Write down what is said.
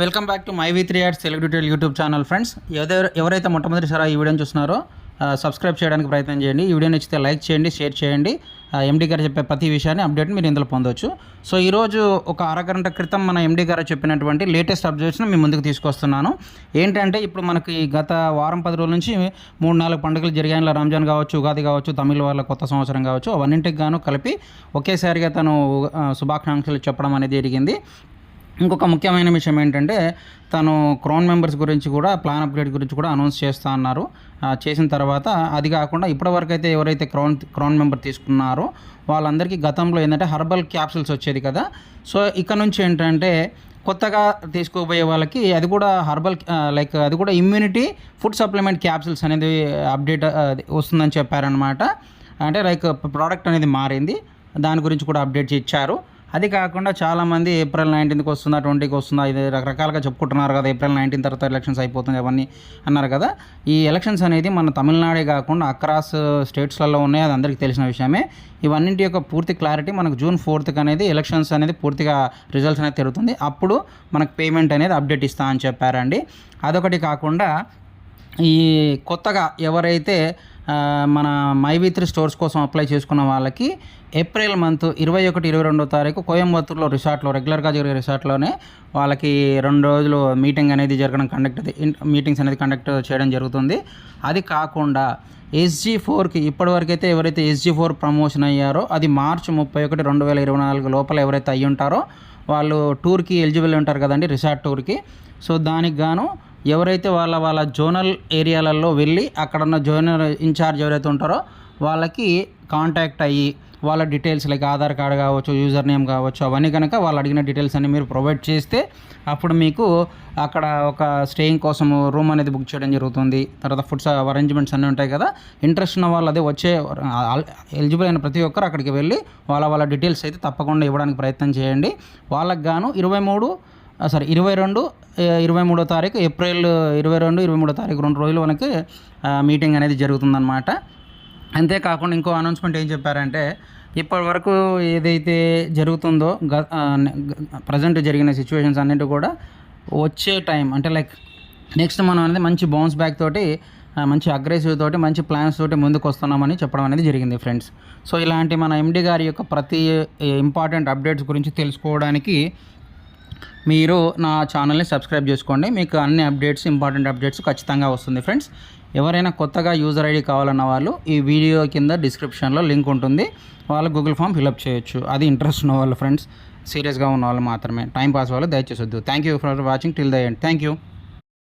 Welcome back to my V three ads Telugu detail YouTube channel friends. ఎవరైతే ఎవరైతే మొట్టమొదటిసారి ఈ వీడియోని చూస్తున్నారో సబ్స్క్రైబ్ చేయడానికి ప్రయత్నం చేయండి. ఈ వీడియో నచ్చితే లైక్ చేయండి షేర్ చేయండి. ఎండీ గారు చెప్పే ప్రతి విషయాన్ని అప్డేట్ మీరు ఇందులో పొందొచ్చు. సో ఈరోజు ఒక అరగంట క్రితం మన ఎండీ గారు చెప్పినటువంటి లేటెస్ట్ అప్డేట్స్ని మీ ముందుకు తీసుకొస్తున్నాను. ఏంటంటే ఇప్పుడు మనకి గత వారం పది రోజుల నుంచి మూడు నాలుగు పండుగలు జరిగాయి రంజాన్ కావచ్చు ఉగాది కావచ్చు తమిళ వాళ్ళ కొత్త సంవత్సరం కావచ్చు అవన్నింటికి గాను కలిపి ఒకేసారిగా తను శుభాకాంక్షలు చెప్పడం అనేది జరిగింది. ఇంకొక ముఖ్యమైన విషయం ఏంటంటే తను క్రౌన్ మెంబర్స్ గురించి కూడా ప్లాన్ అప్గ్రేడ్ గురించి కూడా అనౌన్స్ చేస్తా అన్నారు. చేసిన తర్వాత అది కాకుండా ఇప్పటివరకు అయితే ఎవరైతే క్రౌన్ క్రౌన్ మెంబర్ తీసుకున్నారో వాళ్ళందరికీ గతంలో ఏంటంటే హర్బల్ క్యాప్సిల్స్ వచ్చేది కదా. సో ఇక్కడ నుంచి ఏంటంటే కొత్తగా తీసుకోబోయే వాళ్ళకి అది కూడా హర్బల్ లైక్ అది కూడా ఇమ్యూనిటీ ఫుడ్ సప్లిమెంట్ క్యాప్సిల్స్ అనేది అప్డేట్ వస్తుందని చెప్పారనమాట అంటే లైక్ ప్రోడక్ట్ అనేది మారింది. దాని గురించి కూడా అప్డేట్ ఇచ్చారు. అది కాకుండా చాలామంది ఏప్రిల్ నైన్టీన్త్కి వస్తుందా ట్వంటీకి వస్తుందా ఇది రకరకాలుగా చెప్పుకుంటున్నారు కదా ఏప్రిల్ నైన్టీన్ తర్వాత ఎలక్షన్స్ అయిపోతుంది అవన్నీ అన్నారు కదా. ఈ ఎలక్షన్స్ అనేది మన తమిళనాడే కాకుండా అక్రాస్ స్టేట్స్లలో ఉన్నాయి అది అందరికీ తెలిసిన విషయమే. ఇవన్నింటి యొక్క పూర్తి క్లారిటీ మనకు జూన్ ఫోర్త్కి అనేది ఎలక్షన్స్ అనేది పూర్తిగా రిజల్ట్స్ అనేది తిరుగుతుంది అప్పుడు మనకు పేమెంట్ అనేది అప్డేట్ ఇస్తా అని చెప్పారండి. అదొకటి కాకుండా ఈ కొత్తగా ఎవరైతే మన మైవిత్రి స్టోర్స్ కోసం అప్లై చేసుకున్న వాళ్ళకి ఏప్రిల్ మంత్ ఇరవై ఒకటి ఇరవై రెండో తారీఖు కోయంబత్తూరులో రిసార్ట్లో రెగ్యులర్గా జరిగే రిసార్ట్లోనే వాళ్ళకి రెండు రోజులు మీటింగ్ అనేది జరగడం కండక్ట్ మీటింగ్స్ అనేది కండక్ట్ చేయడం జరుగుతుంది. అది కాకుండా ఎస్జీ ఫోర్కి ఇప్పటివరకైతే ఎవరైతే ఎస్జీ ఫోర్ ప్రమోషన్ అయ్యారో అది మార్చి ముప్పై ఒకటి రెండు వేల ఇరవై నాలుగు లోపల ఎవరైతే అయ్యి ఉంటారో వాళ్ళు టూర్కి ఎలిజిబుల్ ఉంటారు కదండి రిసార్ట్ టూర్కి. సో దానికి గాను ఎవరైతే వాళ్ళ వాళ్ళ జోనల్ ఏరియాలలో వెళ్ళి అక్కడ ఉన్న జోనల్ ఇన్ఛార్జ్ ఎవరైతే ఉంటారో వాళ్ళకి కాంటాక్ట్ అయ్యి వాళ్ళ డీటెయిల్స్ లైక్ ఆధార్ కార్డ్ కావచ్చు యూజర్ నేమ్ కావచ్చు అవన్నీ కనుక వాళ్ళు అడిగిన డీటెయిల్స్ అన్ని మీరు ప్రొవైడ్ చేస్తే అప్పుడు మీకు అక్కడ ఒక స్టేయింగ్ కోసం రూమ్ అనేది బుక్ చేయడం జరుగుతుంది. తర్వాత ఫుడ్స్ అరేంజ్మెంట్స్ అన్నీ ఉంటాయి కదా ఇంట్రెస్ట్ ఉన్న వాళ్ళు అదే వచ్చే ఎలిజిబుల్ అయిన ప్రతి ఒక్కరు అక్కడికి వెళ్ళి వాళ్ళ వాళ్ళ డీటెయిల్స్ అయితే తప్పకుండా ఇవ్వడానికి ప్రయత్నం చేయండి. వాళ్ళకి గాను ఇరవై మూడు సారీ ఇరవై రెండు ఇరవై మూడో తారీఖు ఏప్రిల్ ఇరవై రెండు ఇరవై మూడో తారీఖు రెండు రోజులు మనకి మీటింగ్ అనేది జరుగుతుందన్నమాట. అంతేకాకుండా ఇంకో అనౌన్స్మెంట్ ఏం చెప్పారంటే ఇప్పటి వరకు ఏదైతే జరుగుతుందో గ ప్రజెంట్ జరిగిన సిచ్యువేషన్స్ అన్నింటి కూడా వచ్చే టైం అంటే లైక్ నెక్స్ట్ మనం అనేది మంచి బౌన్స్ బ్యాక్ తోటి మంచి అగ్రెసివ్ తోటి మంచి ప్లాన్స్ తోటి ముందుకు వస్తున్నామని చెప్పడం అనేది జరిగింది ఫ్రెండ్స్ సో ఇలాంటి మన ఎండి గారి యొక్క ప్రతి ఇంపార్టెంట్ అప్డేట్స్ గురించి తెలుసుకోవడానికి మీరు నా ఛానల్ని సబ్స్క్రైబ్ చేసుకోండి. మీకు అన్ని అప్డేట్స్ ఇంపార్టెంట్ అప్డేట్స్ ఖచ్చితంగా వస్తుంది ఫ్రెండ్స్ ఎవరైనా కొత్తగా యూజర్ ఐడి కావాలన్న వాళ్ళు ఈ వీడియో కింద డిస్క్రిప్షన్లో లింక్ ఉంటుంది. వాళ్ళు గూగుల్ ఫామ్ ఫిలప్ చేయొచ్చు. అది ఇంట్రెస్ట్ ఉన్న వాళ్ళు ఫ్రెండ్స్ సీరియస్గా ఉన్న వాళ్ళు మాత్రమే. టైం పాస్ వాళ్ళు దయచేసి వద్దు. Thank you for watching till the end thank you